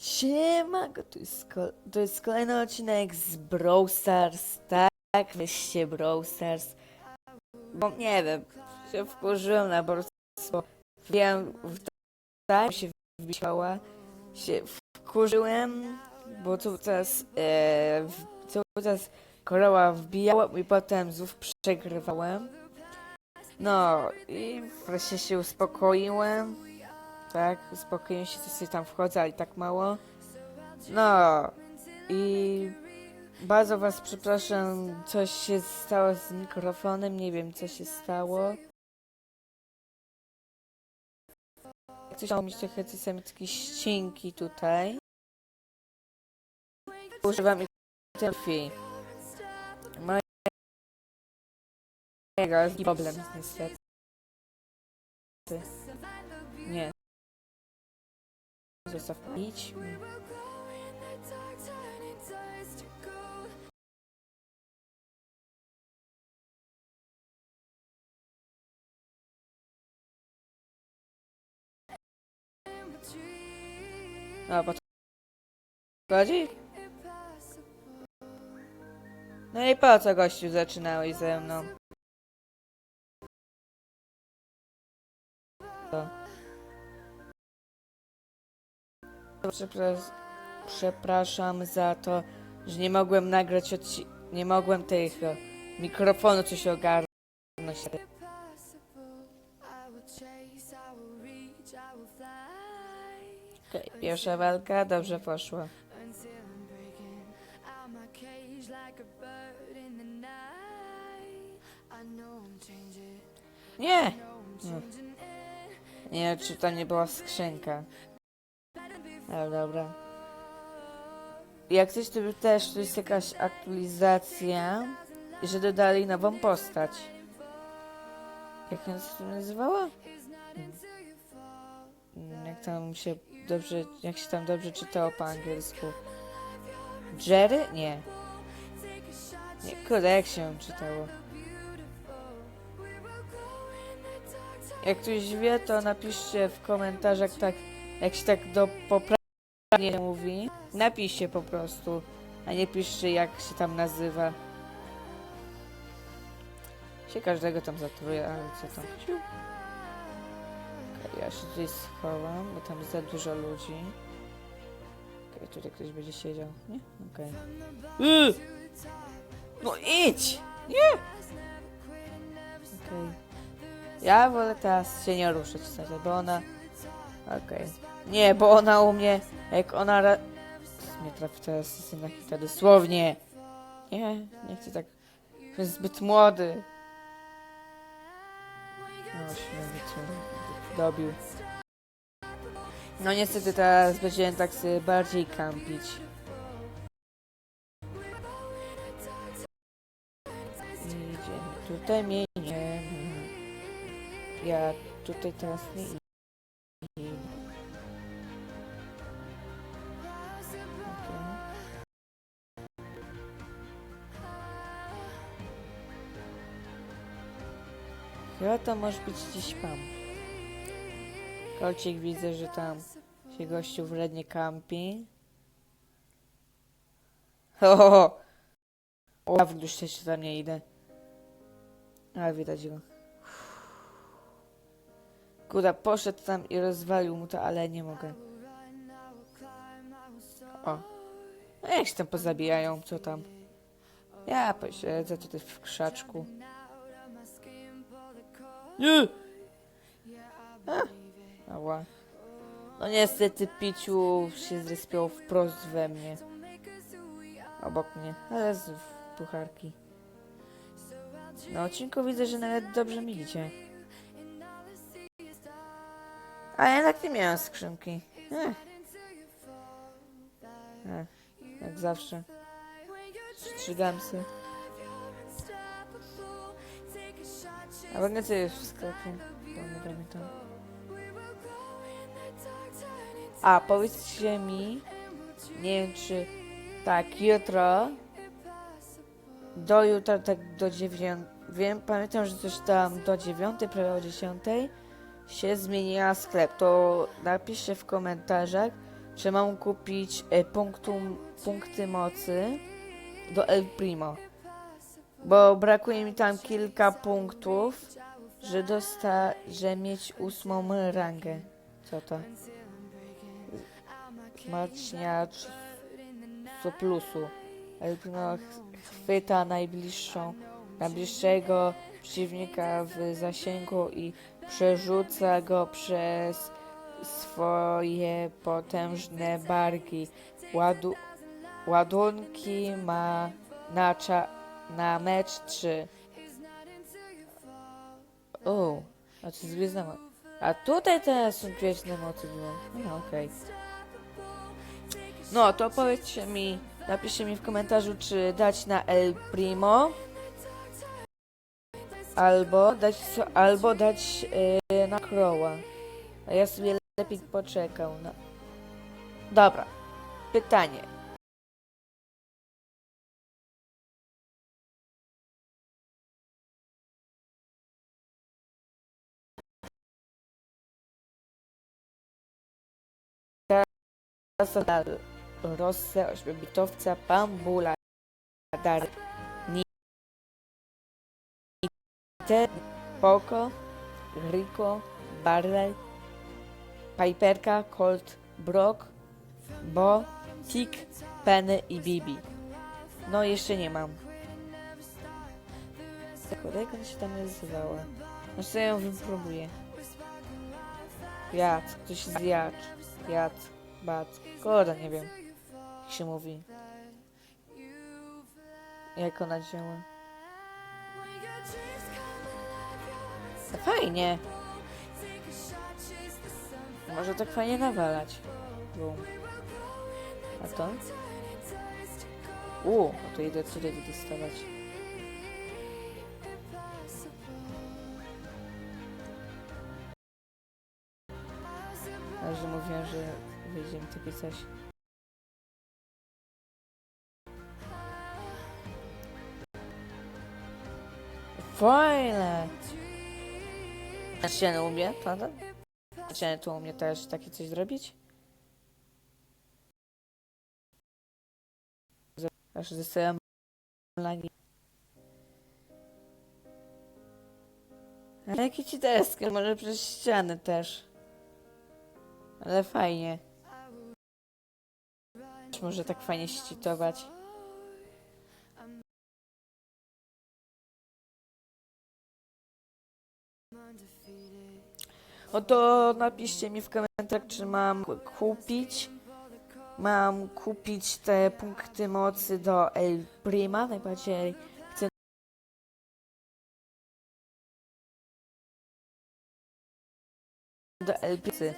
Siema, to jest, to jest kolejny odcinek z Brawl Stars, tak? Weźcie Brawl Stars. Bo nie wiem, się wkurzyłem na Brawl Stars, bo wiem, w tak się wbiciała, się wkurzyłem, bo cały czas, e, cały czas koroła wbijała i potem znów przegrywałem. No i wreszcie się uspokoiłem. Tak, uspokoiłem się, co sobie tam wchodzę, ale tak mało. No i bardzo was przepraszam, coś się stało z mikrofonem, nie wiem co się stało. Coś mieć trochę takie ścinki tutaj. Używam telefii. Mojego jest problem niestety. Nie. Zostaw pić. A, bo to chodzi? No i po co gościu zaczynałeś ze mną? To. Przepras przepraszam za to, że nie mogłem nagrać odci- nie mogłem tych e, mikrofonu coś ogarnąć. Okej, pierwsza walka dobrze poszła. Nie, nie czy to nie była skrzynka. Ale dobra. Jak coś to też to jest jakaś aktualizacja, że dodali nową postać. Jak ona się nazywała? Jak tam się dobrze, jak się tam dobrze czytało po angielsku. Jerry? Nie. Nie, kurde, jak się czytało? Jak ktoś wie, to napiszcie w komentarzach tak, jak się tak do poprawnie mówi. Napiszcie po prostu, a nie piszcie jak się tam nazywa. Się każdego tam zatruje, ale co tam? Okej, ja się tutaj schowam, bo tam jest za dużo ludzi. Okej, tutaj ktoś będzie siedział, nie? Okej. Y! No idź! Nie! Okej. Ja wolę teraz się nie ruszyć wcale, bo ona... Okej. Nie, bo ona u mnie... Jak ona... Ra... Nie trafi teraz na hita, dosłownie. Nie, nie chcę tak... Jest zbyt młody. No, śmiech dobił. No niestety teraz będziemy tak sobie bardziej kampić. Idziemy tutaj mnie nie ma. Ja tutaj teraz nie. To może być gdzieś tam. Kolcik widzę, że tam się gościu wrednie kampi. Ho, ho, ho. O, ja w się tam nie idę. Ale widać go. Kuda poszedł tam i rozwalił mu to, ale nie mogę. O. No jak się tam pozabijają, co tam? Ja posiedzę tutaj w krzaczku. A. Ała. No niestety Piciu się zrespiał wprost we mnie. Obok mnie, ale z pucharki. Na odcinku widzę, że nawet dobrze mi idzie. A jednak nie miałem skrzynki. Ech. Ech, jak zawsze. Strzygam się. A będę co jest w sklepie? Bo nie pamiętam. A, powiedzcie mi, nie wiem czy tak, jutro do jutra, tak do dziewięć, wiem, pamiętam, że coś tam do dziewiątej, prawie o dziesiątej się zmieniła sklep, to napiszcie w komentarzach, czy mam kupić e, punktum, punkty mocy do El Primo. Bo brakuje mi tam kilka punktów, że dosta, że mieć ósmą rangę. Co to? Smaczniacz co plusu. Ch- chwyta najbliższą, najbliższego przeciwnika w zasięgu i przerzuca go przez swoje potężne barki. Ładu, ładunki ma na, cza, na mecz 3. O, jest gwiezdna moc. A tutaj teraz są gwiezdne mocy było. No okej. No to powiedzcie mi, napiszcie mi w komentarzu, czy dać na El Primo. Albo dać, albo dać e, na Crowa. A ja sobie lepiej poczekał na... Dobra. Pytanie. Teraz Rosse, ośmiobitowca, Bambula, Dar, Nite, Poco, Rico, Barley, Piperka, Colt, Brock, Bo, Tik, Penny i Bibi. No jeszcze nie mam. Tak, jak ona się tam nazywała? No co ja ją wypróbuję. Jad, ktoś zjadł. Jad, bat. Kurde, nie wiem. Jak się mówi. Jak ona działa. No Fajnie. Może tak fajnie nawalać. Bum. A to? U, no to idę tutaj dostawać. A że mówiłem, że mi takie coś. Fajne! Znaczy ja nie umie, prawda? Znaczy ja tu umie też takie coś zrobić? Aż zostałem lagi. Ale jaki ci desk? Może przez ściany też. Ale fajnie. Może tak fajnie ścitować. No to napiszcie mi w komentarzach, czy mam kupić. Mam kupić te punkty mocy do El Prima. Najbardziej chcę. Do El Prima.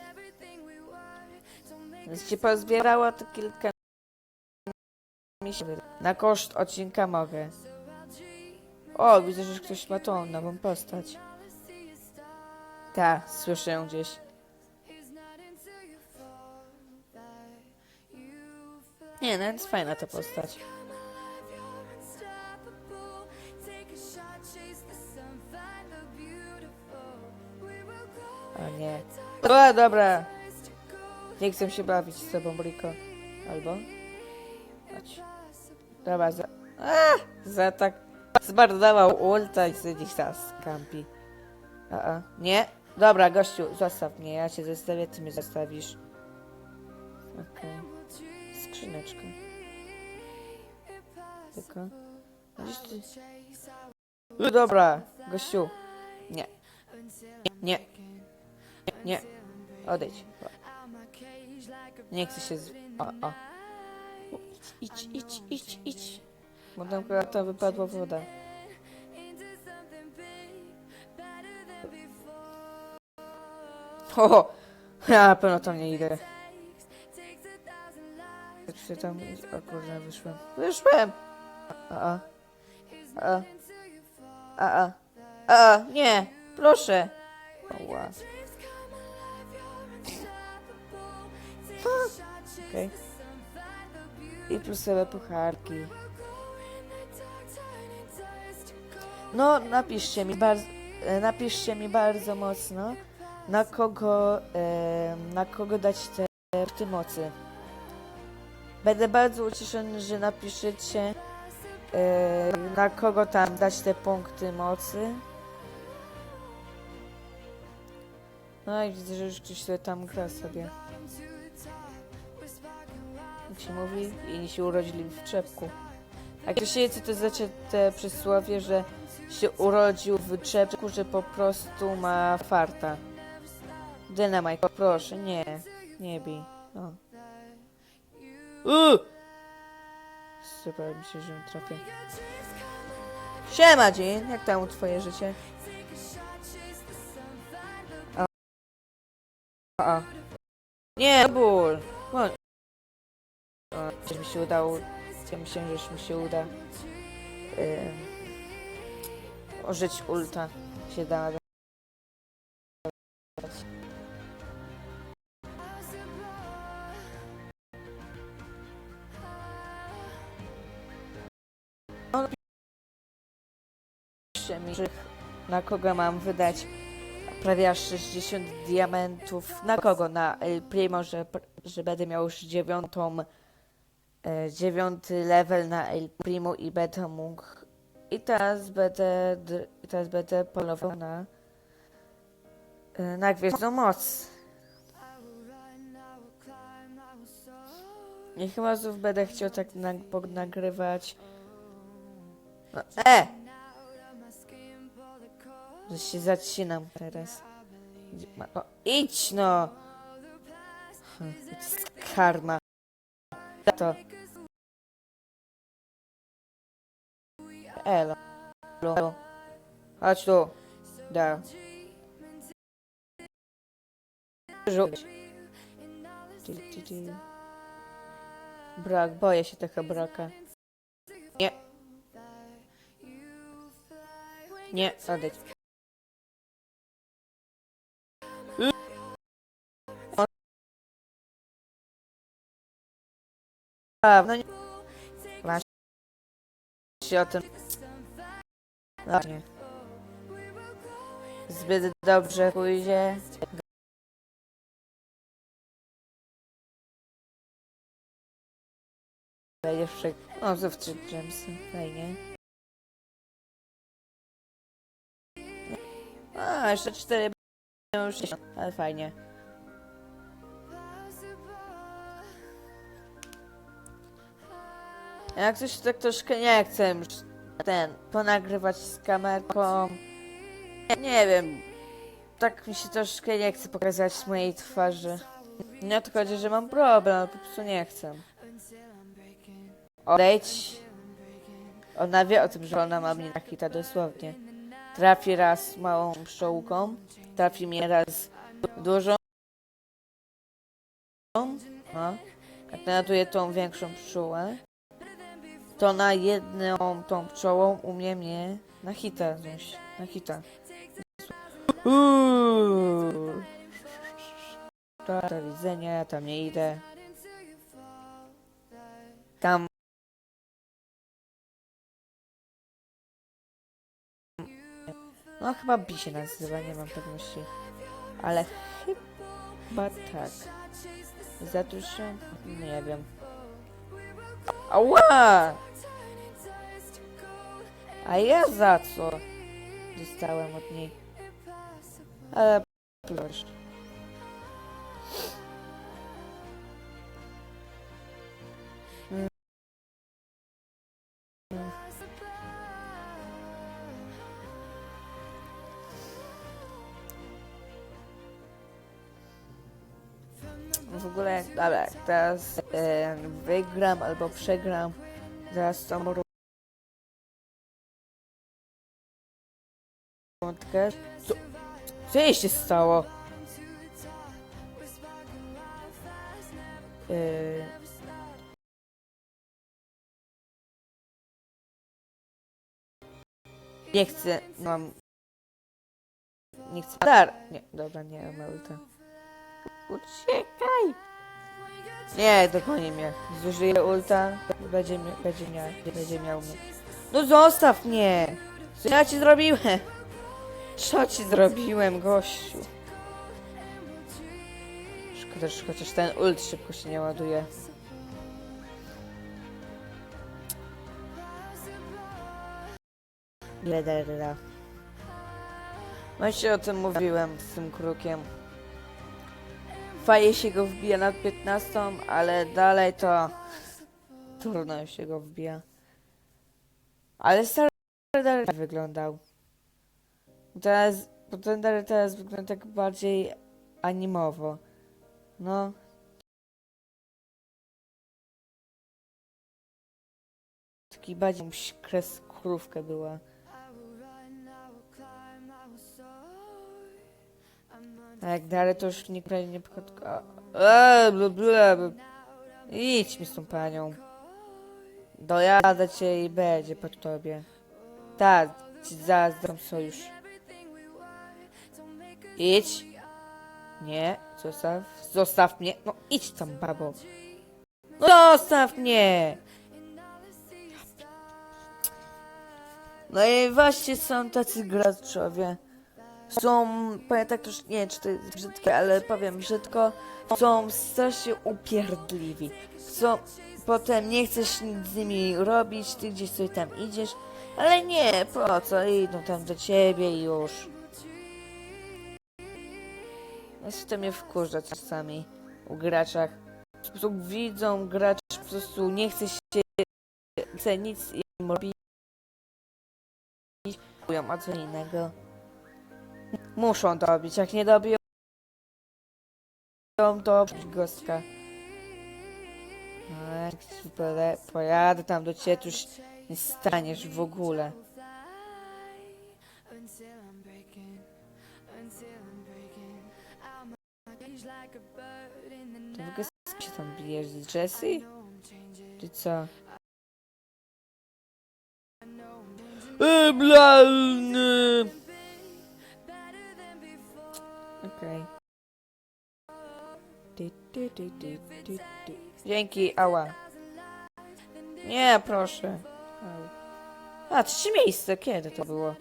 Więc się pozbierało to kilka miesięcy. Na koszt odcinka mogę. O, widzę, że ktoś ma tą nową postać. Tak, słyszę ją gdzieś. Nie, no jest fajna ta postać. O nie. Dobra, dobra. Nie chcę się bawić z tobą, Rico. Albo? Chodź. Dobra, za... A, za tak... Zmarnował ulta i sobie gdzieś teraz kampi. A, a. Nie? Dobra, gościu, zostaw mnie. Ja cię zostawię, ty mnie zostawisz. Okej. Skrzyneczka. Tylko... Ty... No dobra, gościu. Nie. Nie. Nie. Odejdź. Nie chcę się z... O, o. Idź, idź, idź, idź. Akurat to wypadła woda. O! Ja na pewno tam nie idę. Jak się tam... O kurde, wyszłem. Wyszłem! A, a. A, a. A, a. A, nie! Proszę! Oła. Okej. I plusowe pucharki. No, napiszcie mi bardzo, napiszcie mi bardzo mocno, na kogo, e, na kogo dać te, te mocy. Będę bardzo ucieszony, że napiszecie e, na kogo tam dać te punkty mocy. No i widzę, że już ktoś tam gra sobie. Jak się mówi, inni się urodzili w czepku. A co to znaczy te przysłowie, że się urodził w czepku, że po prostu ma farta. Dynamite, proszę, nie. Nie bij. O. Uuu! Super, myślę, że trafię. Siema, Jean. Jak tam twoje życie? A. A. Nie, ból. Coś mi się udało. Ja myślałem, że już mi się uda. Ym, ożyć ulta. Się da. Mi, że na kogo mam wydać prawie aż 60 diamentów. Na kogo? Na El Primo, że, że będę miał już dziewiątą, dziewiąty level na El Primo i będę mógł. I teraz będę, teraz będę polował na, e, na Gwiezdną Moc. I chyba znów będę chciał tak na, nagrywać. No, e! Że się zacinam teraz. O, idź no! Hm, Karma. To. Elo. Elo. Chodź tu. Da. Rzuć. Brak, boję się tego braka. Nie. Nie, odejdź. No nie. Się o tym. No nie. Zbyt dobrze pójdzie. Będziesz przy... O, znów trzy Jamesy. Fajnie. A, jeszcze cztery. ale fajnie. Jak coś tak troszkę nie chcę już ten, ponagrywać z kamerką. Nie wiem, tak mi się troszkę nie chce pokazać mojej twarzy. Nie to chodzi, że mam problem, ale po prostu nie chcę. Odejdź. Ona wie o tym, że ona ma mnie na hita dosłownie. Trafi raz małą pszczółką, trafi mnie raz dużą. No. Jak nalatuje tą większą pszczółę, to na jedną tą pszczołą umie mnie na hita wziąć. Na hita. To do widzenia, ja tam nie idę. Tam. No chyba Bi się nazywa, nie mam pewności. Ale chyba tak. Zatuszę? Nie wiem. Ała! A ja za co? Dostałem od niej. Ale proszę. W ogóle, dobra, teraz e, wygram albo przegram, zaraz tą rundkę. Co, co jej się stało? Yy... Nie chcę, mam... Nie chcę... Dar! Nie, dobra, nie mam ulta. Uciekaj! Nie, dogoni mnie. Zużyję ulta, będzie, będzie miał, będzie miał mnie. No zostaw mnie! Co ja ci zrobiłem? Co ci zrobiłem, gościu? Szkoda, że chociaż ten ult szybko się nie ładuje. Bledera. No o tym mówiłem z tym krukiem. Fajnie się go wbija nad 15, ale dalej to trudno się go wbija. Ale Star wyglądał. Teraz, bo ten Daryl teraz wygląda tak bardziej animowo. No. Taki bardziej jakąś kres była. A jak dalej to już nigdy nie podka... Eee. Idź mi z tą panią. Dojadę cię i będzie po tobie. Tak, ci zazdrom sojusz. Idź. Nie, zostaw. Zostaw mnie. No idź tam, babo. No zostaw mnie! No i właśnie są tacy graczowie. Są, powiem tak też, nie wiem czy to jest brzydkie, ale powiem brzydko, są strasznie upierdliwi. Są, potem nie chcesz nic z nimi robić, ty gdzieś sobie tam idziesz, ale nie, po co, idą tam do ciebie i już. To mnie wkurza czasami u graczach. Po prostu widzą gracz, po prostu nie chce się, chce nic im robić, a co innego. Muszą dobić, jak nie dobiją, to gostka. No jak pojadę tam do ciebie, to już nie staniesz w ogóle. To w ogóle się tam bijesz? Z Jessie? Czy co? Okej. Ty. Dzięki, ała. Nie, proszę. Au. A, trzecie miejsce, kiedy to było?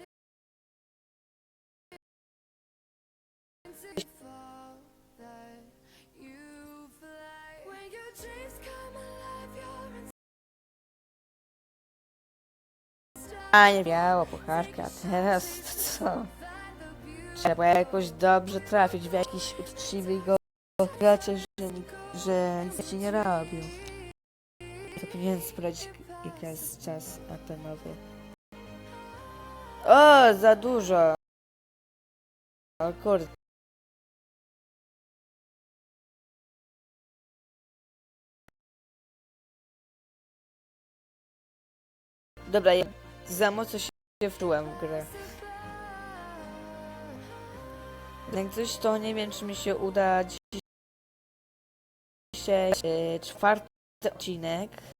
A, nie biała pucharka, teraz to co? Trzeba jakoś dobrze trafić w jakiś uczciwy go gracza, że, że nic ci nie robił. To powinien sprawdzić jaki jest czas antenowy. O, za dużo! O kurde. Dobra, ja za mocno się wczułem w grę. Jak coś, to nie wiem, czy mi się uda dzisiaj e, czwarty odcinek.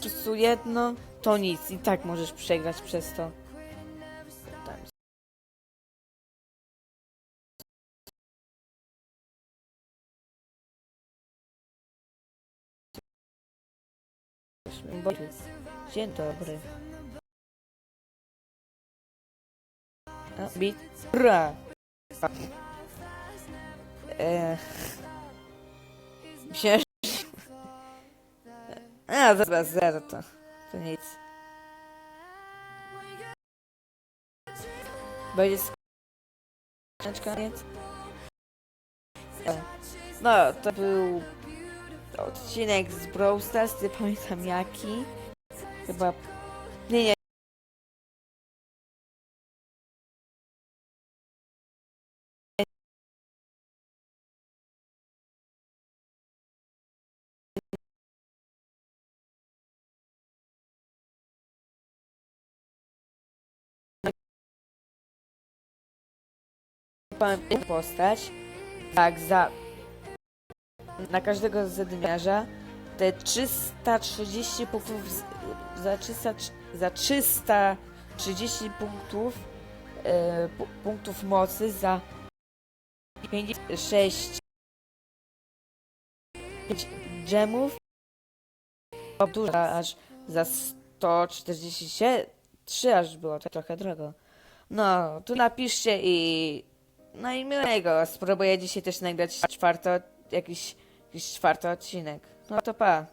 Prostu jedno, to nic. I tak możesz przegrać przez to. Tam. Dzień dobry. Bit. Ra. Eee. A, dobra, zero to. To nic. Będzie skończyć koniec? E, No, to był odcinek z Brawl Stars, nie pamiętam jaki. Chyba... Nie, nie. Pamiętam postać. Tak, za. Na każdego zadmiarza te 330 punktów. Za 300, za 330 punktów. E, pu- punktów mocy za 56 gemów duża, aż za 143 aż było, to trochę drogo. No, tu napiszcie i... No i miłego, spróbuję dzisiaj też nagrać czwarto, jakiś, jakiś czwarty odcinek. No to pa.